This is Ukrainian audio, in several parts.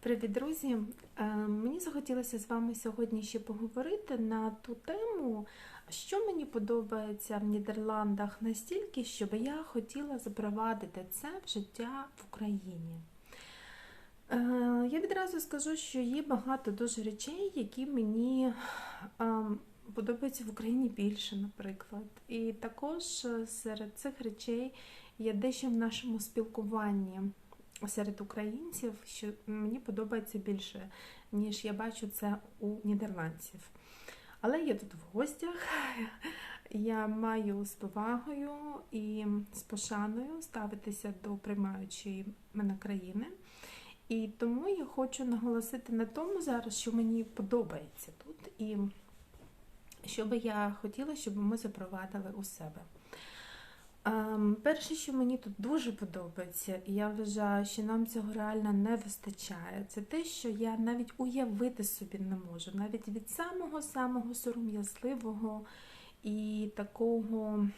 Привіт, друзі! Е, Мені захотілося з вами сьогодні ще поговорити на ту тему, що мені подобається в Нідерландах настільки, щоб я хотіла запровадити це в життя в Україні. Е, Я відразу скажу, що є багато дуже речей, які мені е, подобаються в Україні більше, наприклад. І також серед цих речей є дещо в нашому спілкуванні серед українців, що мені подобається більше, ніж я бачу це у нідерландців. Але я тут в гостях, я маю з повагою і з пошаною ставитися до приймаючої мене країни. І тому я хочу наголосити на тому зараз, що мені подобається тут, і що би я хотіла, щоб ми запровадили у себе. Ем, Перше, що мені тут дуже подобається, і я вважаю, що нам цього реально не вистачає, це те, що я навіть уявити собі не можу. Навіть від самого-самого сором'язливого і такого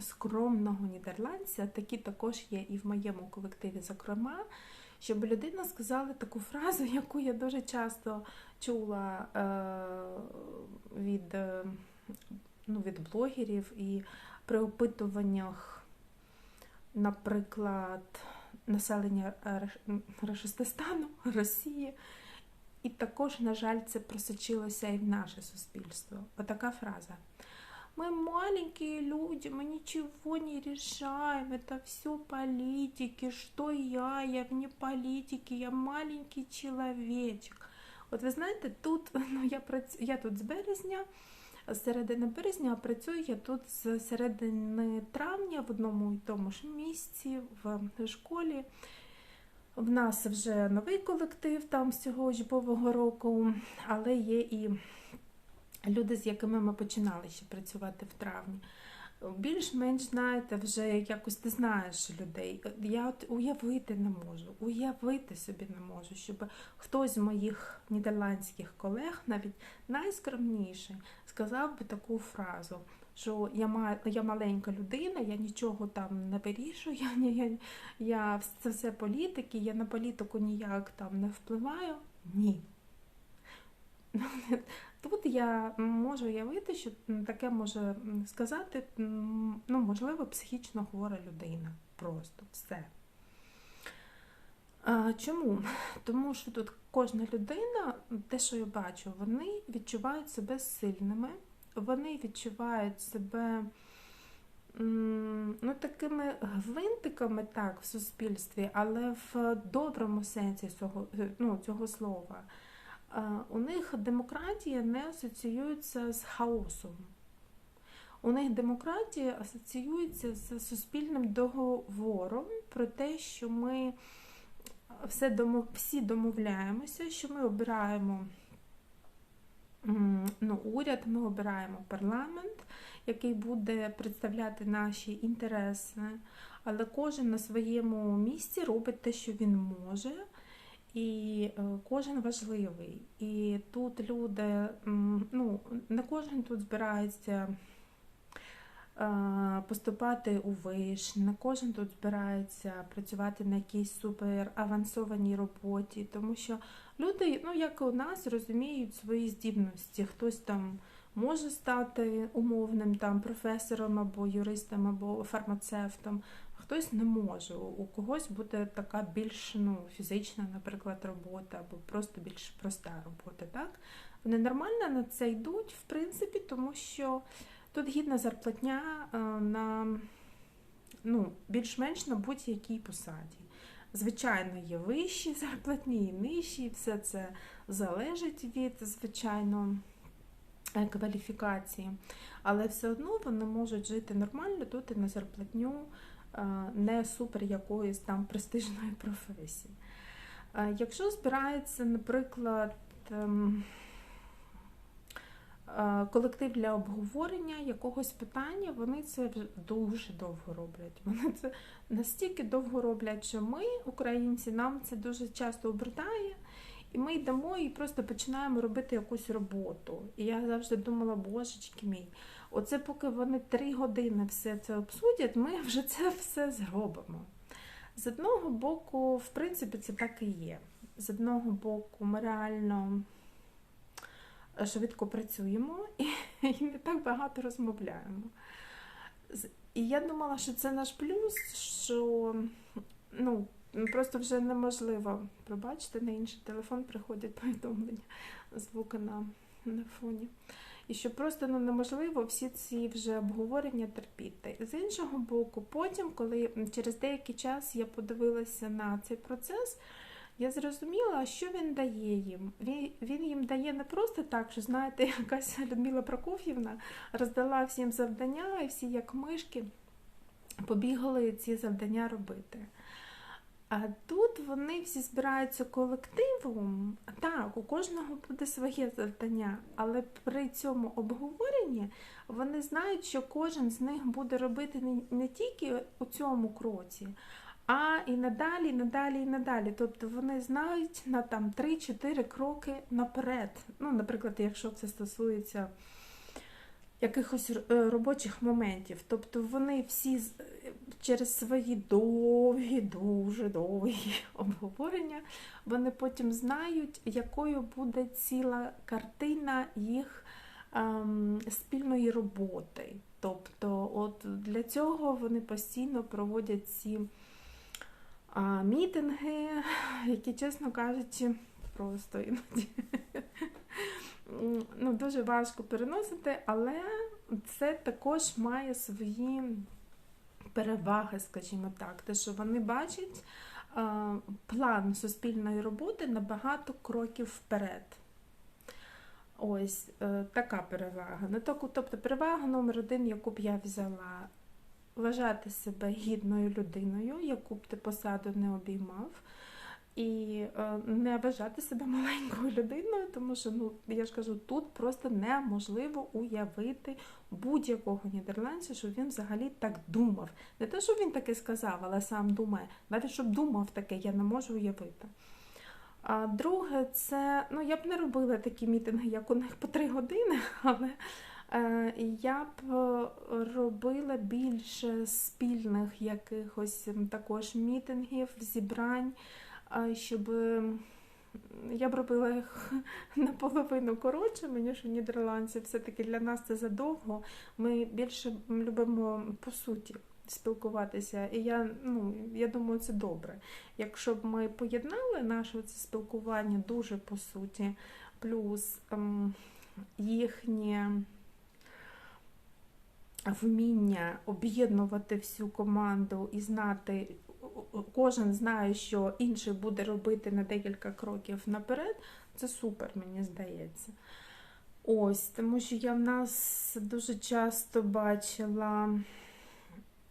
скромного нідерландця, такі також є і в моєму колективі, зокрема, щоб людина сказала таку фразу, яку я дуже часто чула е, від, е, ну, від блогерів і при опитуваннях, наприклад, населення Рашистистану, Росії. І також, на жаль, це просочилося і в наше суспільство. Отака фраза. Мы маленькие люди, мы ничего не решаем, это все политики, что я, я вне политики, я маленький чоловічок. От ви знаєте, тут ну, я, прац... я тут з березня, з середини березня, а працюю я тут з середини травня в одному і тому ж місці, в школі. В нас вже новий колектив там з цього учбового року, але є і люди, з якими ми починали ще працювати в травні. Більш-менш, знаєте, вже якось ти знаєш людей. Я от уявити не можу, уявити собі не можу, щоб хтось з моїх нідерландських колег, навіть найскромніший, сказав би таку фразу, що я ма, я маленька людина, я нічого там не вирішую, я, я, я це все політики, я на політику ніяк там не впливаю. Ні. Тут я можу уявити, що таке може сказати, ну, можливо, психічно хвора людина. Просто все. Чому? Тому що тут кожна людина, те, що я бачу, вони відчувають себе сильними, вони відчувають себе ну, такими гвинтиками так, в суспільстві, але в доброму сенсі цього, ну, цього слова у них демократія не асоціюється з хаосом. У них демократія асоціюється з суспільним договором про те, що ми все домов... всі домовляємося, що ми обираємо ну, уряд, ми обираємо парламент, який буде представляти наші інтереси, але кожен на своєму місці робить те, що він може. І е, кожен важливий. І тут люди, ну, не кожен тут збирається поступати у виш, не кожен тут збирається працювати на якійсь супер авансованій роботі, тому що люди, ну як і у нас, розуміють свої здібності. Хтось там може стати умовним там професором або юристом, або фармацевтом, хтось не може. У когось буде така більш ну, фізична, наприклад, робота, або просто більш проста робота. так? Вони нормально на це йдуть, в принципі, тому що тут гідна зарплатня е, на ну, більш-менш на будь-якій посаді. Звичайно, є вищі зарплатні і нижчі, все це залежить від, звичайно, е, кваліфікації. Але все одно вони можуть жити нормально тут і на зарплатню не супер якоїсь там престижної професії. Якщо збирається, наприклад, ем, колектив для обговорення якогось питання, вони це дуже довго роблять. Вони це настільки довго роблять, що ми, українці, нам це дуже часто обертає. І ми йдемо і просто починаємо робити якусь роботу. І я завжди думала, божечки мій, оце поки вони три години все це обсудять, ми вже це все зробимо. З одного боку, в принципі, це так і є. з одного боку ми реально швидко працюємо і, і не так багато розмовляємо. І я думала, що це наш плюс, що ну, просто вже неможливо. Пробачте, на інший телефон приходять повідомлення, звуки на, на фоні. І що просто ну, неможливо всі ці вже обговорення терпіти. З іншого боку, потім, коли через деякий час я подивилася на цей процес, я зрозуміла, що він дає їм. Він, їм дає не просто так, що знаєте, якась Людмила Прокоф'євна роздала всім завдання, і всі, як мишки, побігали ці завдання робити. А тут вони всі збираються колективом. Так, у кожного буде своє завдання, але при цьому обговоренні вони знають, що кожен з них буде робити не тільки у цьому кроці, а і надалі, і надалі, і надалі. Тобто вони знають на там 3-4 кроки наперед. Ну, наприклад, якщо це стосується якихось е, робочих моментів. Тобто вони всі через свої довгі, дуже довгі обговорення, вони потім знають, якою буде ціла картина їх ем, спільної роботи. Тобто, от для цього вони постійно проводять ці а, мітинги, які, чесно кажучи, просто іноді ну, дуже важко переносити, але це також має свої переваги, скажімо так, те, що вони бачать а, план суспільної роботи на багато кроків вперед. Ось е, така перевага. Ну, тобто перевага номер один, яку б я взяла, вважати себе гідною людиною, яку б ти посаду не обіймав, і е, не вважати себе маленькою людиною, тому що, ну, я ж кажу, тут просто неможливо уявити будь-якого нідерландця, що він взагалі так думав. Не те, що він таке сказав, але сам думає. Навіть щоб думав таке, я не можу уявити. А друге, це ну я б не робила такі мітинги, як у них по три години, але я б е, робила більше спільних якихось також мітингів, зібрань, е, щоб я б робила їх наполовину коротшими, ніж у нідерландців. Все-таки для нас це задовго. Ми більше любимо по суті спілкуватися. І я, ну, я думаю, це добре. Якщо б ми поєднали наше це спілкування дуже по суті, плюс ем, їхнє вміння об'єднувати всю команду і знати, кожен знає, що інший буде робити на декілька кроків наперед, це супер, мені здається. Ось, тому що я в нас дуже часто бачила,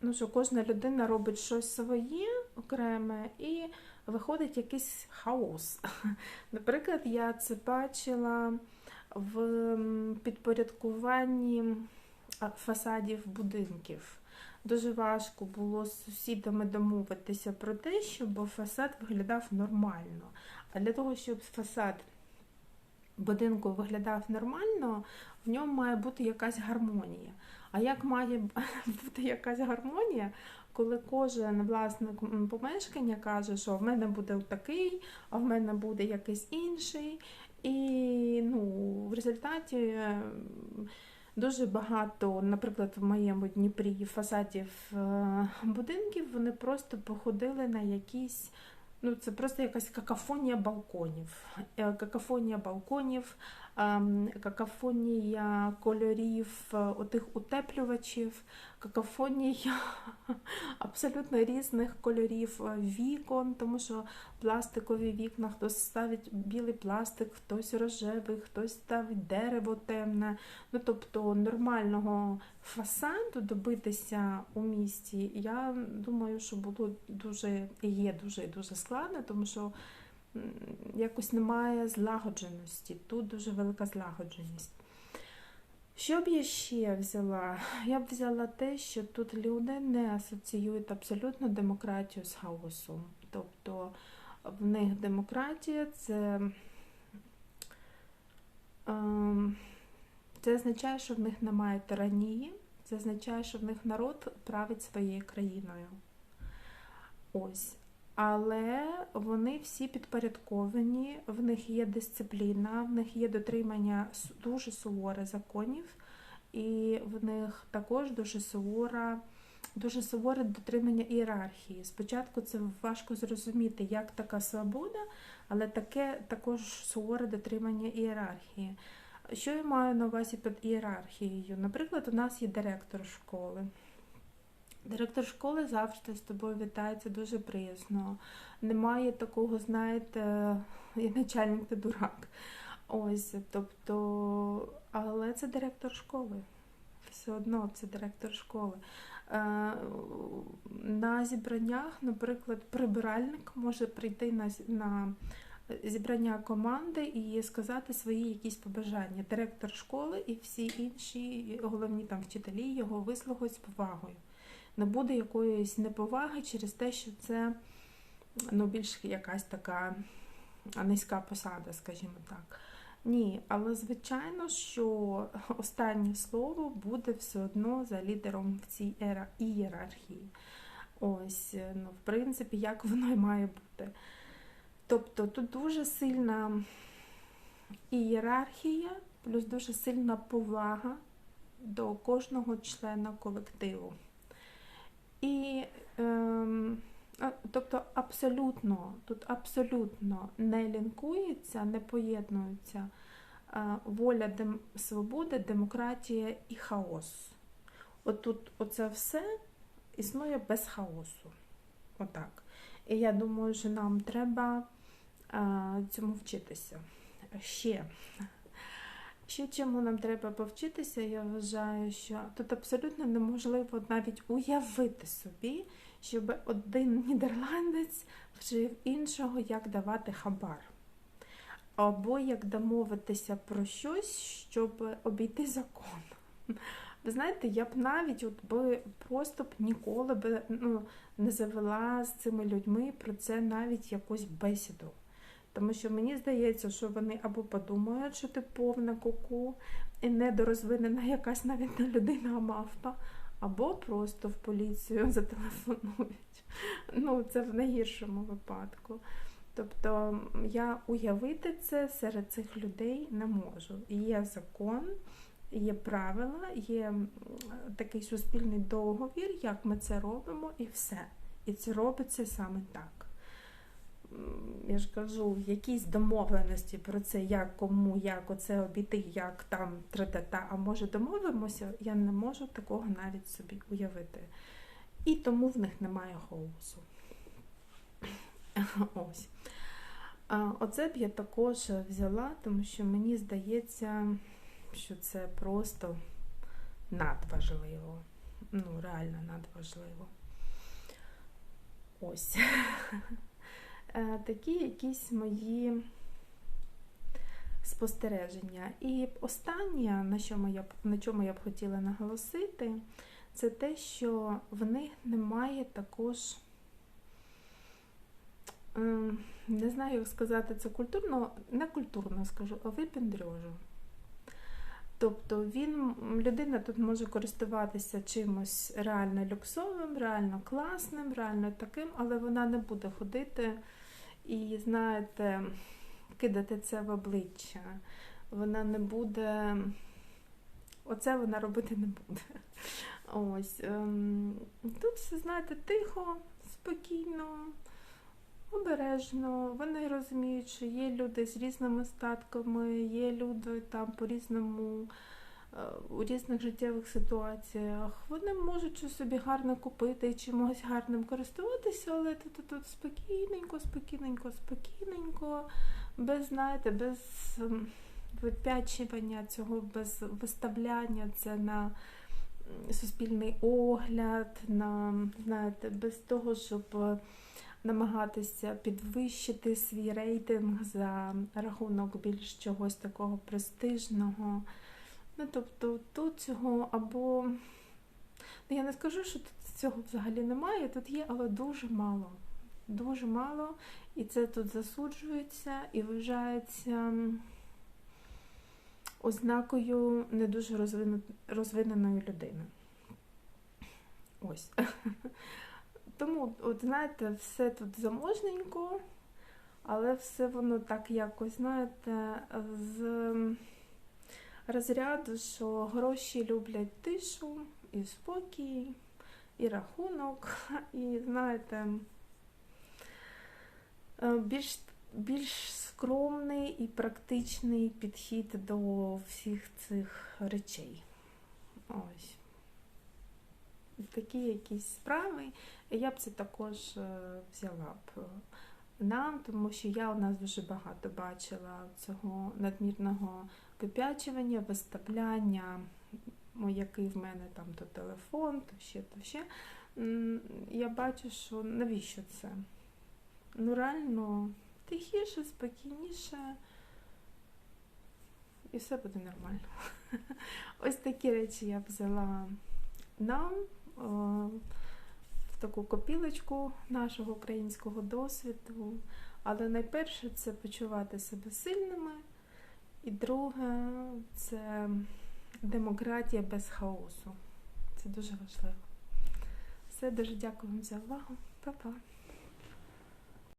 ну, що кожна людина робить щось своє окреме і виходить якийсь хаос. Наприклад, я це бачила в підпорядкуванні фасадів будинків. Дуже важко було з сусідами домовитися про те, щоб фасад виглядав нормально. А для того, щоб фасад будинку виглядав нормально, в ньому має бути якась гармонія. А як має бути якась гармонія, коли кожен власник помешкання каже, що в мене буде такий, а в мене буде якийсь інший. І ну, в результаті е, дуже багато, наприклад, в моєму Дніпрі фасадів е, будинків, вони просто походили на якісь. Ну, це просто якась какафонія балконів. Е, Какафонія балконів, какафонія кольорів е, отих утеплювачів, какафонія абсолютно різних кольорів е, вікон, тому що пластикові вікна, хтось ставить білий пластик, хтось рожевий, хтось ставить дерево темне. Ну, тобто нормального фасаду добитися у місті, я думаю, що було дуже є дуже і дуже складно, тому що якось немає злагодженості. Тут дуже велика злагодженість. Що б я ще взяла? Я б взяла те, що тут люди не асоціюють абсолютно демократію з хаосом. Тобто в них демократія це, ем, це означає, що в них немає тиранії, це означає, що в них народ править своєю країною. Ось. Але вони всі підпорядковані, в них є дисципліна, в них є дотримання дуже суворе законів, і в них також дуже сувора. Дуже суворе дотримання ієрархії. Спочатку це важко зрозуміти, як така свобода, але таке також суворе дотримання ієрархії. Що я маю на увазі під ієрархією? Наприклад, у нас є директор школи. Директор школи завжди з тобою вітається дуже приязно. Немає такого, знаєте, я начальник ти дурак. Ось, тобто, але це директор школи. Все одно це директор школи. Е, На зібраннях, наприклад, прибиральник може прийти на, на зібрання команди і сказати свої якісь побажання. Директор школи і всі інші головні там вчителі його вислухають з повагою. Не буде якоїсь неповаги через те, що це ну, більш якась така низька посада, скажімо так. Ні, але звичайно, що останнє слово буде все одно за лідером в цій ієрархії. Ось, ну, в принципі, як воно і має бути. Тобто тут дуже сильна ієрархія, плюс дуже сильна повага до кожного члена колективу. І ем, тобто абсолютно, тут абсолютно не лінкується, не поєднується е, воля дем, свободи, демократія і хаос. От тут оце все існує без хаосу. Отак. І я думаю, що нам треба е, цьому вчитися. Ще. Ще чому нам треба повчитися, я вважаю, що тут абсолютно неможливо навіть уявити собі, щоб один нідерландець вчив іншого, як давати хабар. Або як домовитися про щось, щоб обійти закон. Ви знаєте, я б навіть от би просто ніколи б ну, не завела з цими людьми про це навіть якусь бесіду. Тому що мені здається, що вони або подумають, що ти повна куку і недорозвинена якась навіть не людина, а мавпа, або просто в поліцію зателефонують. Ну, це в найгіршому випадку. Тобто я уявити це серед цих людей не можу. Є закон, є правила, є такий суспільний договір, як ми це робимо, і все. І це робиться саме так. Я ж кажу, якісь домовленості про це, як кому, як оце обійти, як там тра-та-та, а може домовимося, я не можу такого навіть собі уявити. І тому в них немає голосу. Ось. Оце б я також взяла, тому що мені здається, що це просто надважливо. Ну, реально надважливо. Ось. Е, Такі якісь мої спостереження. І останнє, на чому я б, на чому я б хотіла наголосити, це те, що в них немає також. ем, Не знаю, як сказати це культурно, не культурно скажу, а випендрежу. Тобто він, людина тут може користуватися чимось реально люксовим, реально класним, реально таким, але вона не буде ходити і, знаєте, кидати це в обличчя. Вона не буде. Оце вона робити не буде. Ось. ем, Тут все, знаєте, тихо, спокійно, обережно. Вони розуміють, що є люди з різними статками, є люди там по-різному. е, У різних життєвих ситуаціях вони можуть щось собі гарно купити і чимось гарним користуватися, але тут, тут, спокійненько, спокійненько, спокійненько, без, знаєте, без ем, випячування цього, без виставляння це на суспільний огляд, на, знаєте, без того, щоб е, намагатися підвищити свій рейтинг за рахунок більш чогось такого престижного. Ну, тобто тут цього або. Ну, я не скажу, що тут цього взагалі немає, тут є, але дуже мало. Дуже мало. І це тут засуджується і вважається ознакою не дуже розвиненої людини. Ось. Тому, от знаєте, все тут заможненько, але все воно так якось, знаєте, з розряду, що гроші люблять тишу і спокій, і рахунок, і знаєте, е, більш, більш скромний і практичний підхід до всіх цих речей. Ось. Такі якісь справи. Я б це також е, взяла б нам, тому що я у нас дуже багато бачила цього надмірного вип'ячування, виставляння, який в мене там то телефон, то ще, то ще. Я бачу, що навіщо це? Ну, реально, тихіше, спокійніше, і все буде нормально. Ось такі речі я взяла нам в таку копілочку нашого українського досвіду. Але найперше це почувати себе сильними. І друге це демократія без хаосу. Це дуже важливо. Все, дуже дякую вам за увагу. Па-па.